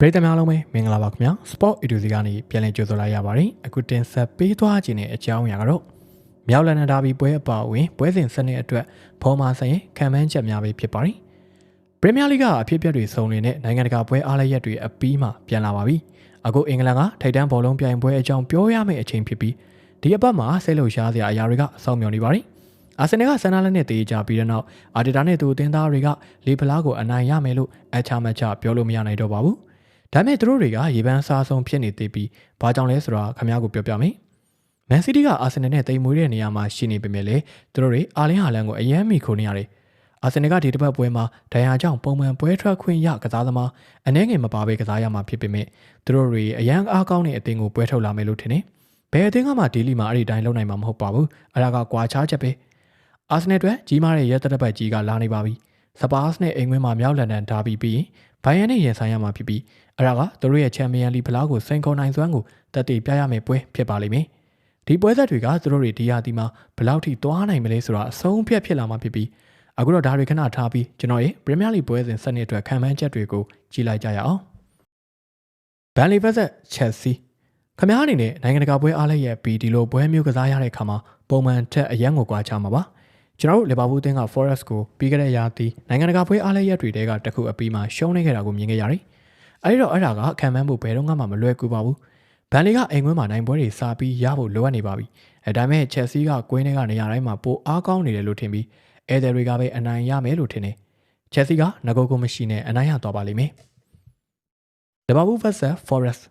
ပရိသတ်များလုံးပဲမင်္ဂလာပါခင်ဗျာ Sport Edu ကနေပြန်လည်ကြိုဆိုလိုက်ရပါတယ်အခုတင်ဆက်ပေးသွားခြင်းတဲ့အကြောင်းအရာကတော့မြောက်လန်ဒန်ဒါဘီပွဲအပါအဝင်ပွဲစဉ်စနစ်အတွက်ဖော်မာဆိုင်ရင်ခံမှန်းချက်များပဲဖြစ်ပါတယ်ပရီးမီးယားလိကအဖြစ်အပျက်တွေစုံနေတဲ့နိုင်ငံတကာပွဲအားလရက်တွေအပြီးမှပြန်လာပါပြီအခုအင်္ဂလန်ကထိပ်တန်းဘောလုံးပြိုင်ပွဲအကြောင်းပြောရမယ့်အချိန်ဖြစ်ပြီးဒီအပတ်မှာဆဲလို့ရှားစရာအရာတွေကအဆောင်မြော်နေပါတယ်အာဆင်နယ်ကဆန်နာလက်နဲ့တေးကြပြီးတဲ့နောက်အာတီတာနဲ့သူအသင်းသားတွေကလေဖလားကိုအနိုင်ရမယ်လို့အချာမချပြောလို့မရနိုင်တော့ပါဘူး ဒါပေမဲ့သူတို့တွေကရေပန်းစားဆုံးဖြစ်နေသေးပြီးဘာကြောင့်လဲဆိုတာခင်ဗျားကိုပြောပြမယ်မန်စီးတီးကအာဆင်နယ်နဲ့တိမ်မွေးတဲ့နေရာမှာရှိနေပေမဲ့လေသူတို့တွေအာလင်းဟာလန်ကိုအယမ်းမိခိုနေရတယ်အာဆင်နယ်ကဒီတစ်ပတ်ပွဲမှာဒဏ်ရာကြောင့်ပုံမှန်ပွဲထွက်ခွင့်ရကစားသမားအနှဲငယ်မပါဘဲကစားရမှာဖြစ်ပေမဲ့သူတို့တွေအယမ်းအားကောင်းတဲ့အသင်းကိုပွဲထုတ်လာမယ်လို့ထင်တယ်ဘယ်အသင်းကမှဒီလီမှာအဲ့ဒီတိုင်းလုပ်နိုင်မှာမဟုတ်ပါဘူးအဲ့ဒါကကွာခြားချက်ပဲအာဆင်နယ်အတွက်ကြီးမားတဲ့ရဲတပ်ပတ်ကြီးကလာနေပါပြီစပါးစ်နဲ့အိမ်ဝင်းမှာမြောက်လန်ဒန်ဒါဘီပြီးရင် ဘိုင်ယန်နဲ့ရင်ဆိုင်ရမှာဖြစ်ပြီးအဲ့ဒါကသူတို့ရဲ့ချန်ပီယံလီဖလားကိုစိန်ခေါ်နိုင်စွမ်းကိုတက်တည်ပြရမယ့်ပွဲဖြစ်ပါလိမ့်မယ်ဒီပွဲဆက်တွေကသူတို့တွေဒီယာတီမှာဘယ်လောက်ထိသွားနိုင်မလဲဆိုတာအဆုံးဖြတ်ဖြစ်လာမှာဖြစ်ပြီးအခုတော့ဒါတွေခဏထားပြီးကျွန်တော်ရဲ့ပရီးမီးယားလိပွဲစဉ်စနစ်အတွက်ခံမှန်းချက်တွေကိုကြည့်လိုက်ကြရအောင်ဘန်လီဗက်ဆက်ချက်စီခမားအနေနဲ့နိုင်ငံတကာပွဲအားလည်းရဲ့ပြီးဒီလိုပွဲမျိုးကစားရတဲ့အခါမှာပုံမှန်ထက်အရန်ကိုကွာခြားမှာပါ ကျွန်တော်တို့လီဗာပူးအသင်းက Forest ကိုပြီးခဲ့တဲ့ရာသီနိုင်ငံတကာပွဲအားလည်းရက်တွေတဲကတခုအပြီးမှာရှုံးနေခဲ့တာကိုမြင်ခဲ့ရတယ်။အဲဒီတော့အဲ့ဒါကခံမှန်းဖို့ဘယ်တော့မှမလွယ်ကူပါဘူး။ဘန်လီကအိမ်ကွင်းမှာနိုင်ပွဲတွေစာပြီးရဖို့လိုအပ်နေပါပြီ။အဲဒါမဲ့ Chelsea ကကွင်းထဲကနေရာတိုင်းမှာပိုအားကောင်းနေတယ်လို့ထင်ပြီးအဲဒယ်တွေကပဲအနိုင်ရမယ်လို့ထင်တယ်။ Chelsea ကငကိုကိုမရှိနဲ့အနိုင်ရသွားပါလိမ့်မယ်။ Liverpool vs Forest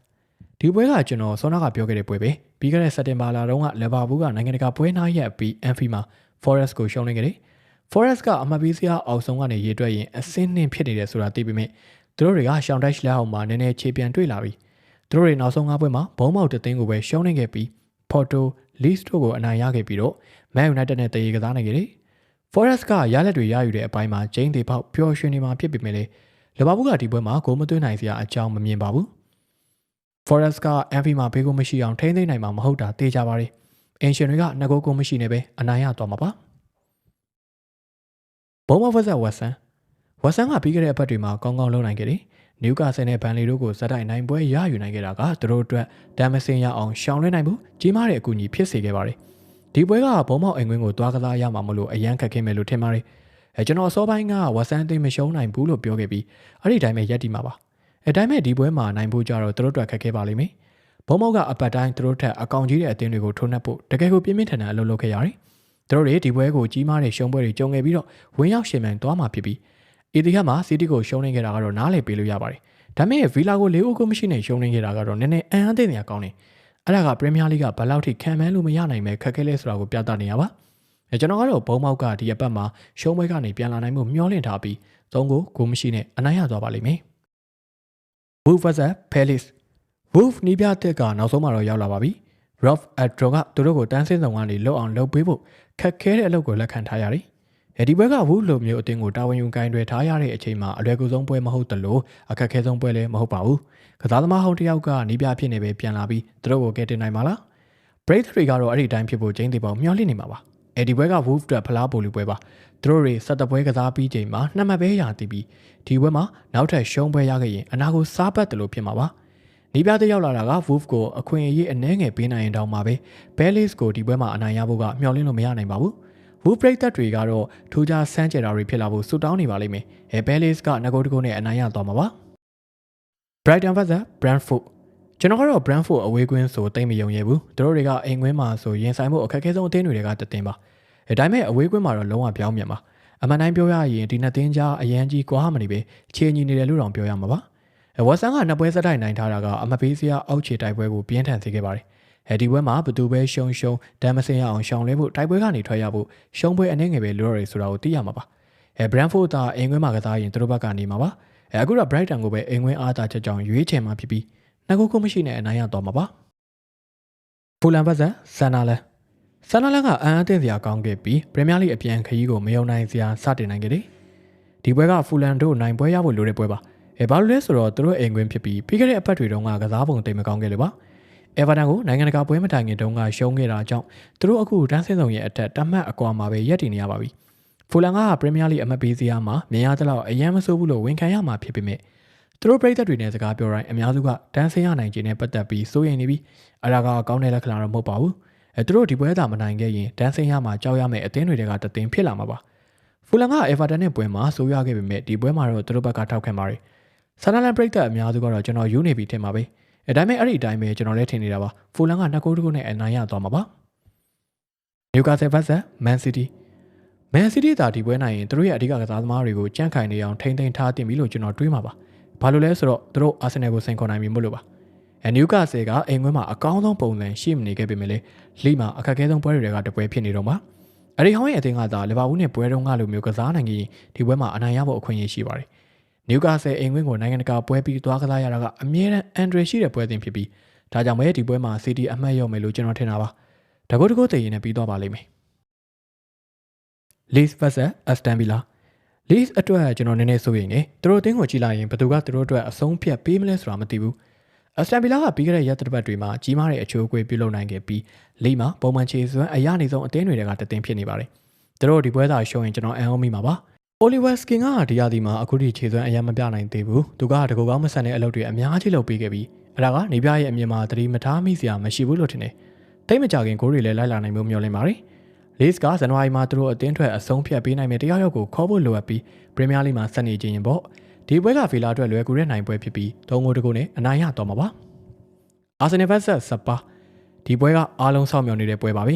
ဒီပွဲကကျွန်တော်ဆောနာကပြောခဲ့တဲ့ပွဲပဲပြီးခဲ့တဲ့စက်တင်ဘာလတုန်းကလီဗာပူးကနိုင်ငံတကာပွဲနားရက်ပြီး Anfield မှာ Forest ကိုရှုံးနေကြတယ်။ Forest ကအမှတ်ပေးစရာအောက်ဆုံးကနေရေးတွက်ရင်အဆင်းနှင်းဖြစ်နေတယ်ဆိုတာသိပေမဲ့သူတို့တွေကရှောင်းတိုက်လက်အောက်မှာနည်းနည်းခြေပြန်တွေ့လာပြီ။သူတို့တွေနောက်ဆုံး၅ပွဲမှာဘုံမောက်တသိန်းကိုပဲရှုံးနေခဲ့ပြီး Porto, Leeds တို့ကိုအနိုင်ရခဲ့ပြီးတော့ Man United နဲ့တရေကစားနိုင်ခဲ့တယ်။ Forest ကရလက်တွေရယူတဲ့အပိုင်းမှာဂျိန်းဒေပေါက်ပျော်ရွှင်နေမှာဖြစ်ပေမဲ့လေလီဗာပူးကဒီပွဲမှာဂိုးမသွင်းနိုင်စရာအကြောင်းမမြင်ပါဘူး။ Forest က Anfield မှာဘေးကိုမရှိအောင်ထိန်းသိမ်းနိုင်မှာမဟုတ်တာသိကြပါရီ။ အင်ရှင်တွေကငကိုကိုမရှိနေပဲအနိုင်ရသွားမှာပါ။ဘုံမဖက်ဆက်ဝက်ဆန်ဝက်ဆန်ကပြီးခဲ့တဲ့အပတ်တွေမှာကောင်းကောင်းလုပ်နိုင်ခဲ့တယ်။နျူကာဆယ်နဲ့ဘန်လီတို့ကိုဇက်တိုက်နိုင်ပွဲရယူနိုင်ခဲ့တာကသူတို့အတွက်ဒမ်မစင်ရအောင်ရှောင်လွှဲနိုင်မှုကြီးမားတဲ့အကူအညီဖြစ်စေခဲ့ပါတယ်။ဒီပွဲကဘုံမောက်အိမ်ကွင်းကိုတွားကစားရမှာမလို့အရန်ခက်ခဲမယ်လို့ထင်ပါတယ်။အဲကျွန်တော်အစောပိုင်းကဝက်ဆန်အသိမရှုံးနိုင်ဘူးလို့ပြောခဲ့ပြီးအဲ့ဒီတိုင်းပဲရက်တီမှာပါ။အဲတိုင်းပဲဒီပွဲမှာနိုင်ဖို့ကြတော့သူတို့အတွက်ခက်ခဲပါလိမ့်မယ်။ ဘုံမောက်ကအပတ်တိုင်းသူတို့ထက်အကောင်ကြီးတဲ့အသင်းတွေကိုထိုးနှက်ဖို့တကယ်ကိုပြင်းပြင်းထန်ထန်အလုပ်လုပ်ခဲ့ရတယ်။သူတို့တွေဒီပွဲကိုကြီးမားတဲ့ရှုံးပွဲတွေကြုံခဲ့ပြီးတော့ဝင်းရောက်ရှင်မြန်သွားမှာဖြစ်ပြီးအီတီဟတ်မှာစီးတီကိုရှုံးနေခဲ့တာကတော့နားလည်ပေးလို့ရပါတယ်။ဒါပေမဲ့ဗီလာကိုလေးအိုကိုမရှိနဲ့ရှုံးနေခဲ့တာကတော့နည်းနည်းအံ့အားသင့်နေရကောင်းတယ်။အဲ့ဒါကပရီးမီးယားလိဂ်ကဘယ်လောက်ထိခံမှန်းလို့မရနိုင်ပဲခက်ခဲလဲဆိုတာကိုပြသနေရပါ။အဲကျွန်တော်ကတော့ဘုံမောက်ကဒီအပတ်မှာရှုံးပွဲကနေပြန်လာနိုင်မှုမျှော်လင့်ထားပြီးသုံးကိုကိုမရှိနဲ့အနိုင်ရသွားပါလိမ့်မယ်။ Wolves vs Palace Wolves နီးပြတဲ့ကနောက်ဆုံးမှာတော့ရောက်လာပါပြီ။ Rolf Adro ကသူတို့ကိုတန်းစင်းဆောင်ကနေလှုပ်အောင်လှုပ်ပေးဖို့ခက်ခဲတဲ့အလုပ်ကိုလက်ခံထားရတယ်။အဲဒီပွဲကဝူလိုမျိုးအတင်းကိုတာဝန်ယူကင်တွေထားရတဲ့အချိန်မှာအလွယ်ကူဆုံးပွဲမဟုတ်တလို့အခက်ခဲဆုံးပွဲလည်းမဟုတ်ပါဘူး။ကစားသမားဟောင်းတစ်ယောက်ကနီးပြဖြစ်နေပဲပြန်လာပြီးသူတို့ကိုကဲတင်နိုင်မှာလား။ Break တွေကတော့အဲ့ဒီတိုင်းဖြစ်ဖို့ကျင်းသေးပေါင်းမျှော်လင့်နေမှာပါ။အဲဒီပွဲက Wolf အတွက်ဖလားပိုလီပွဲပါ။သူတို့တွေဆက်တပွဲကစားပြီးချိန်မှာနှစ်မှတ်ပဲရတည်ပြီးဒီပွဲမှာနောက်ထပ်ရှုံးပွဲရခဲ့ရင်အနာကိုစားပတ်တယ်လို့ဖြစ်မှာပါ။ နီးပြတဲ့ရောက်လာတာက Wolf ကိုအခွင့်အရေးအနှဲငယ်ပေးနိုင်ရင်တောင်မှပဲ Palace ကိုဒီပွဲမှာအနိုင်ရဖို့ကမျှော်လင့်လို့မရနိုင်ပါဘူး။ Wolf ပရိသတ်တွေကတော့ထူးခြားဆန်းကျယ်တာတွေဖြစ်လာဖို့ဆုတောင်းနေပါလိမ့်မယ်။အဲ Palace ကငကိုတကုနဲ့အနိုင်ရသွားမှာပါ။ Brighton vs Brentford ကျွန်တော်ကတော့ Brentford အဝေးကွင်းဆိုတိတ်မယုံရဘူး။သူတို့တွေကအိမ်ကွင်းမှာဆိုရင်ဆိုင်မှုအခက်အခဲဆုံးအသင်းတွေကတသင်းပါ။အဲဒါပေမဲ့အဝေးကွင်းမှာတော့လုံးဝပြောင်းပြန်ပါ။အမှန်တိုင်းပြောရရင်ဒီနှစ်သင်းကြားအရန်ကြီးကွာမနေပဲခြေညီနေတယ်လို့တောင်ပြောရမှာပါ။ ဝက်ဆန်ကနှစ်ပွဲစတိုက်နိုင်ထားတာကအမပေးစရာအောက်ခြေတိုက်ပွဲကိုပြင်းထန်စေခဲ့ပါတယ်။အဲဒီပွဲမှာဘသူပဲရှုံရှုံဒမ်မစင်ရအောင်ရှောင်လဲဖို့တိုက်ပွဲကနေထွက်ရဖို့ရှုံးပွဲအနှဲငယ်ပဲလိုရယ်ဆိုတာကိုသိရမှာပါ။အဲဘရန်ဖို့သာအင်ကွင်းမှာကစားရင်သူတို့ဘက်ကနေမှာပါ။အဲအခုတော့ Brighton ကိုပဲအင်ကွင်းအားသာချက်ကြောင့်ရွေးချယ်မှာဖြစ်ပြီးနှစ်ခုခုမရှိနဲ့အနိုင်ရသွားမှာပါ။ဖူလန်ဘက်ဆန်ဆန်နာလန်ဆန်နာလန်ကအန်အသင့်စရာကောင်းခဲ့ပြီးပရီးမီးယားလိအပြန်ခရီးကိုမယုံနိုင်စရာစတင်နိုင်ခဲ့တယ်။ဒီပွဲကဖူလန်တို့နိုင်ပွဲရဖို့လိုတဲ့ပွဲပါ။ အဲဘာလို့လဲဆိုတော့သူတို့အိမ်ကွင်းဖြစ်ပြီးပြီးခဲ့တဲ့အပတ်တွေတုန်းကကစားပုံတိတ်မကောင်းခဲ့လို့ပါအဲဗာတန်ကိုနိုင်ငံတကာပွဲမတိုင်ခင်တုန်းကရှုံးခဲ့တာကြောင့်သူတို့အခုတန်းစင်းဆောင်ရဲ့အထက်တမတ်အကွာမှာပဲရက်တည်နေရပါပြီဖူလန်ကပရီးမီးယားလိအမတ်ပေးစရာမှာမြင်ရတဲ့လောက်အယမ်းမဆိုးဘူးလို့ဝန်ခံရမှာဖြစ်ပေမဲ့သူတို့ပြည်သက်တွေနဲ့စကားပြောတိုင်းအများစုကတန်းဆင်းရနိုင်ခြင်းနဲ့ပတ်သက်ပြီးစိုးရိမ်နေပြီးအရာကအကောင်းတဲ့လက္ခဏာတော့မဟုတ်ပါဘူးအဲသူတို့ဒီပွဲသာမနိုင်ခဲ့ရင်တန်းဆင်းရမှာကြောက်ရမယ့်အသင်းတွေကတသင်းဖြစ်လာမှာပါဖူလန်ကအေဗာတန်နဲ့ပွဲမှာဆိုးရွားခဲ့ပေမဲ့ဒီပွဲမှာတော့သူတို့ဘက်ကထောက်ခံပါတယ် ဆန်နလန်ပြည်သက်အများစုကတော့ကျွန်တော်ယူနေပြီထင်ပါပဲအဲဒါပေမဲ့အဲ့ဒီအတိုင်းပဲကျွန်တော်လည်းထင်နေတာပါဖူလန်ကနှစ်ဂိုးတကူနဲ့အနိုင်ရသွားမှာပါနျူကာဆယ်ဗတ်ဆန်မန်စီးတီးမန်စီးတီးသာဒီပွဲနိုင်ရင်သူတို့ရဲ့အဓိကကစားသမားတွေကိုကြန့်ခိုင်နေအောင်ထိမ့်သိမ်းထားတင်ပြီလို့ကျွန်တော်တွေးမှာပါဘာလို့လဲဆိုတော့သူတို့အာဆင်နယ်ကိုစိန်ခေါ်နိုင်ပြီမို့လို့ပါအဲနျူကာဆယ်ကအိမ်ခွင်းမှာအကောင်းဆုံးပုံစံရှိမနေခဲ့ပေမဲ့လေလိမှာအခက်အခဲဆုံးပွဲတွေကတပွဲဖြစ်နေတော့မှာအဲ့ဒီဟောင်းရဲ့အသင်းကသာလီဗာပူးနဲ့ပွဲတုန်းကလိုမျိုးကစားနိုင်ရင်ဒီပွဲမှာအနိုင်ရဖို့အခွင့်အရေးရှိပါတယ် နျူကာဆယ်အိမ်ခွင်းကိုနိုင်ငံတကာပွဲပြီးသွားကစားရတာကအမြဲတမ်းအန်ဒရရှိတဲ့ပွဲစဉ်ဖြစ်ပြီးဒါကြောင့်ပဲဒီပွဲမှာစီတီအမှတ်ရောက်မယ်လို့ကျွန်တော်ထင်တာပါတကုတ်တကုတ်တည်ရင်လည်းပြီးသွားပါလိမ့်မယ် Leeds vs Aston Villa Leeds အတွက်ကျွန်တော်နည်းနည်းစိုးရိမ်နေသူတို့အသင်းကိုကြည့်လိုက်ရင်ဘယ်သူကသူတို့အတွက်အဆုံးဖြတ်ပေးမလဲဆိုတာမသိဘူး Aston Villa ကပြီးခဲ့တဲ့ရက်သတ္တပတ်တွေမှာကြီးမားတဲ့အချိုးအကွေးပြုလုပ်နိုင်ခဲ့ပြီး Leeds မှာပုံမှန်ခြေစွမ်းအရနေဆုံးအသင်းတွေကတသင်းဖြစ်နေပါတယ်သူတို့ဒီပွဲသာရှုံးရင်ကျွန်တော်အံ့ဩမိမှာပါ Oliver Skin ကဒီရာသီမှာအခုထိခြေစွမ်းအရမပြနိုင်သေးဘူးသူကတကူကောင်းမဆန်တဲ့အလုပ်တွေအများကြီးလုပ်ပေးခဲ့ပြီးအဲ့ဒါကနေပြရဲ့အမြင်မှာသတိမထားမိစရာမရှိဘူးလို့ထင်တယ်တိတ်မကြခင်ဂိုးတွေလည်းလိုက်လာနိုင်မှုမျှော်လင့်ပါတယ်လေးစ်ကဇန်နဝါရီမှာသူတို့အသင်းထွက်အဆုံးဖြတ်ပေးနိုင်မယ့်တရားရောက်ကိုခေါ်ဖို့လိုအပ်ပြီးပရီးမီးယားလိမှာဆက်နေခြင်းရင်ပေါ့ဒီပွဲကဖီလာအတွက်လွယ်ကူတဲ့နိုင်ပွဲဖြစ်ပြီးသုံးဂိုးတကူနဲ့အနိုင်ရတော့မှာပါအာဆင်နယ်ဗက်ဆက်စပါဒီပွဲကအားလုံးစောင့်မျှော်နေတဲ့ပွဲပါပဲ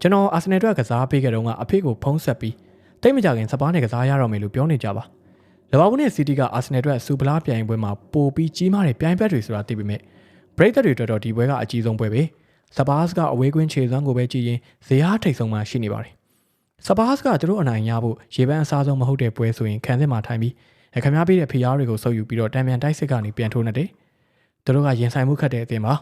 ကျွန်တော်အာဆင်နယ်အတွက်ကစားပေးခဲ့တော့ကအဖေကိုဖုံးဆက်ပြီး တိတ်မကြခင်စပါးနဲ့ကစားရတော့မယ်လို့ပြောနေကြပါလဘာဘူးနဲ့စီးတီးကအာဆင်နယ်အတွက်စူပလာပြိုင်ပွဲမှာပိုပြီးကြီးမားတဲ့ပြိုင်ဘက်တွေဆိုတာသိပေမဲ့ဘရိတ်သက်တွေအတွက်တော့ဒီပွဲကအကြီးဆုံးပွဲပဲစပါးစ်ကအဝေးကွင်းခြေစွမ်းကိုပဲကြည့်ရင်ဇေယျထိတ်ဆုံးမှရှိနေပါတယ်စပါးစ်ကသူတို့အနိုင်ရဖို့ရေပန်းအစားဆုံးမဟုတ်တဲ့ပွဲဆိုရင်ခံစစ်မှာထိုင်ပြီးခမားပေးတဲ့ဖျားတွေကိုဆုပ်ယူပြီးတော့တံမြန်တိုက်စစ်ကနေပြန်ထိုးနေတယ်သူတို့ကရင်ဆိုင်မှုခတ်တဲ့အသင်းပါ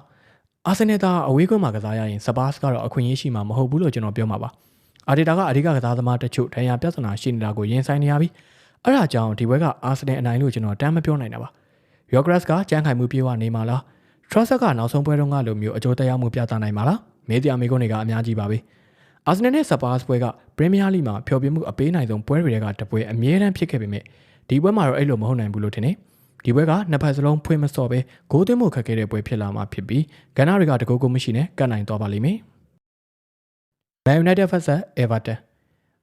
အာဆင်နယ်သားအဝေးကွင်းမှာကစားရရင်စပါးစ်ကတော့အခွင့်အရေးရှိမှာမဟုတ်ဘူးလို့ကျွန်တော်ပြောမှာပါ အာဒီတာကအဓိကကစားသမားတချို့ဒဏ်ရာပြဿနာရှိနေတာကိုရင်ဆိုင်နေရပြီးအဲ့ဒါကြောင့်ဒီဘက်ကအာဆင်နယ်အနိုင်လို့ကျွန်တော်တမ်းမပြောနိုင်တာပါယောဂရက်စ်ကကြမ်းခိုင်မှုပြေဝနေမှာလားထရဆက်ကနောက်ဆုံးပွဲတုန်းကလိုမျိုးအကျိုးတရားမှုပြသနိုင်မှာလားမေးတရားမေးခွန်းတွေကအများကြီးပါပဲအာဆင်နယ်နဲ့စပါးစ်ပွဲကပရီးမီးယားလိမှာဖျော်ဖြေမှုအပေးနိုင်ဆုံးပွဲတွေကတပွဲအမြဲတမ်းဖြစ်ခဲ့ပေမဲ့ဒီပွဲမှာတော့အဲ့လိုမဟုတ်နိုင်ဘူးလို့ထင်တယ်ဒီပွဲကနှစ်ဖက်စလုံးဖွင့်မစော့ပဲဂိုးသွင်းမှုခက်ခဲတဲ့ပွဲဖြစ်လာမှာဖြစ်ပြီးကဏ္ဍတွေကတကူကူမရှိနဲ့ကတ်နိုင်သွားပါလိမ့်မယ်။ Man United vs Everton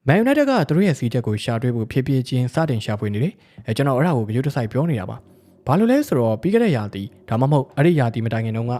Man United ကသူတို့ရဲ့စီးချက်ကိုရှာတွေ့ဖို့ဖြည်းဖြည်းချင်းစတင်ရှာဖွေနေတယ်။အဲကျွန်တော်အဲ့ဒါကိုကြိုးတစိုက်ပြောနေတာပါ။ဘာလို့လဲဆိုတော့ပြီးခဲ့တဲ့ရာသီဒါမှမဟုတ်အဲ့ဒီရာသီမတိုင်ခင်တုန်းက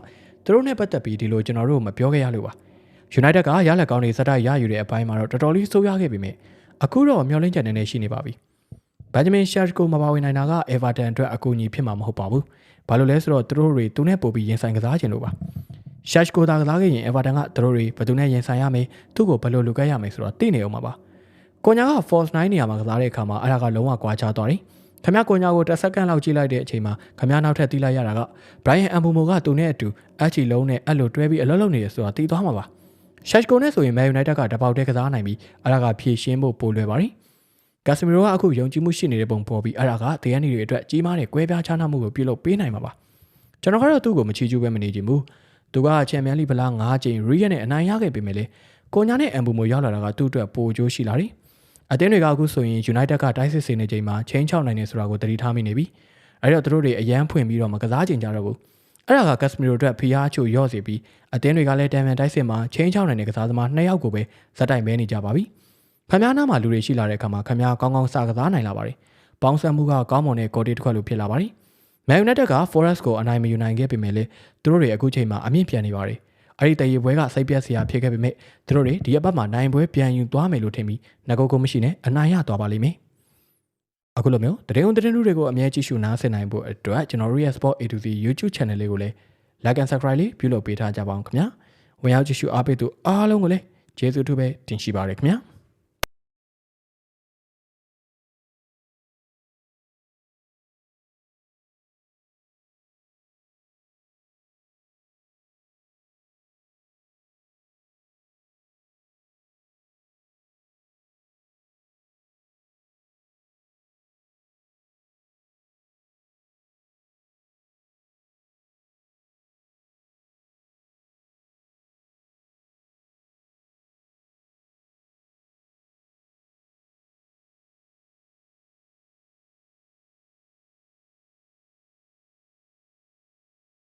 သူတို့နဲ့ပတ်သက်ပြီးဒီလိုကျွန်တော်တို့မပြောခဲ့ရလို့ပါ။ United ကရလက်ကောင်းတွေစတိုက်ရယူတဲ့အပိုင်းမှာတော့တော်တော်လေးဆိုးရွားခဲ့ပေမဲ့အခုတော့မျောလင်းချက်နေနေရှိနေပါပြီ။ဘန်ဂျမင်ရှာကိုမပါဝင်နိုင်တာက Everton အတွက်အကူအညီဖြစ်မှာမဟုတ်ပါဘူး။ဘာလို့လဲဆိုတော့သူတို့တွေသူနဲ့ပို့ပြီးရင်ဆိုင်ကစားခြင်းလို့ပါ။ Shash ကိုသာကစားခဲ့ရင် Everton ကသူတို့တွေဘယ်သူနဲ့ရင်ဆိုင်ရမယ်သူ့ကိုဘယ်လိုလုပ်ခဲ့ရမယ်ဆိုတော့သိနေအောင်ပါပါ။ကိုညာက Force 9နေရာမှာကစားတဲ့အခါမှာအဲ့ဒါကလုံးဝကွာခြားသွားတယ်။ခမရကိုညာကိုတစ်စက္ကန့်လောက်ကြည့်လိုက်တဲ့အချိန်မှာခမရနောက်ထပ်တီးလိုက်ရတာက Brian Ambumo ကသူနဲ့အတူအချီလုံးနဲ့အဲ့လိုတွဲပြီးအလုပ်လုပ်နေရဆိုတာသိသွားမှာပါ။ Shash ကိုနဲ့ဆိုရင် Man United ကတပေါက်တည်းကစားနိုင်ပြီးအဲ့ဒါကဖြည့်ရှင်းဖို့ပိုလွယ်ပါတယ်။ကာစမီရိုကအခုယုံကြည်မှုရှိနေတဲ့ပုံပေါ်ပြီးအဲ့ဒါကဒေယန်နီတွေအတွက်ကြီးမားတဲ့ကွဲပြားခြားနားမှုကိုပြုလုပ်ပေးနိုင်မှာပါ။ကျွန်တော်ကတော့သူ့ကိုမချီးကျူးပဲမနေချင်ဘူး။ သူကချန်ပီယံလိဗလာ9ကြိမ်ရီယက်နဲ့အနိုင်ရခဲ့ပေမဲ့လေကိုညာနဲ့အမ်ဘူမိုရောက်လာတာကသူ့အတွက်ပိုကျိုးရှိလာတယ်။အသင်းတွေကအခုဆိုရင် United ကတိုက်စစ်စင်နေချိန်မှာချင်းချောက်နိုင်နေဆိုတာကိုသတိထားမိနေပြီ။အဲ့တော့သူတို့တွေအရန်ဖွင့်ပြီးတော့မကစားကြင်ကြတော့ဘူး။အဲ့ဒါကကက်စမီရိုအတွက်ဖိအားချို့ရော့စီပြီးအသင်းတွေကလည်းတန်ပြန်တိုက်စစ်မှာချင်းချောက်နိုင်တဲ့ကစားသမား2ယောက်ကိုပဲဇက်တိုင်မဲနေကြပါပြီ။ခမ ्या နားမှာလူတွေရှိလာတဲ့အခါမှာခမ ्या ကောင်းကောင်းစာကစားနိုင်လာပါတယ်။ပေါင်းစပ်မှုကကောင်းမွန်တဲ့ကော်တီတစ်ခွက်လိုဖြစ်လာပါတယ်။ Man United က Forest ကိုအနိုင်မယူနိုင်ခဲ့ပေမဲ့လေသူတို့တွေအခုချိန်မှာအမြင့်ပြန်နေပါတယ်။အဲ့ဒီတရေပွဲကစိတ်ပြက်စရာဖြစ်ခဲ့ပေမဲ့သူတို့တွေဒီအပတ်မှာနိုင်ပွဲပြန်ယူသွားမယ်လို့ထင်ပြီးငကုတ်ကုတ်မရှိနဲ့အနိုင်ရသွားပါလိမ့်မယ်။အခုလိုမျိုးတရင်ုံတရင်လူတွေကိုအမြဲကြည့်ရှုနားဆင်နိုင်ဖို့အတွက်ကျွန်တော်တို့ရဲ့ Sport A to Z YouTube Channel လေးကိုလည်း Like and Subscribe လေးပြုလုပ်ပေးထားကြပါအောင်ခင်ဗျာ။ဝင်ရောက်ကြည့်ရှုအားပေးသူအားလုံးကိုလည်းကျေးဇူးတူပဲတင်ရှိပါရခင်ဗျာ။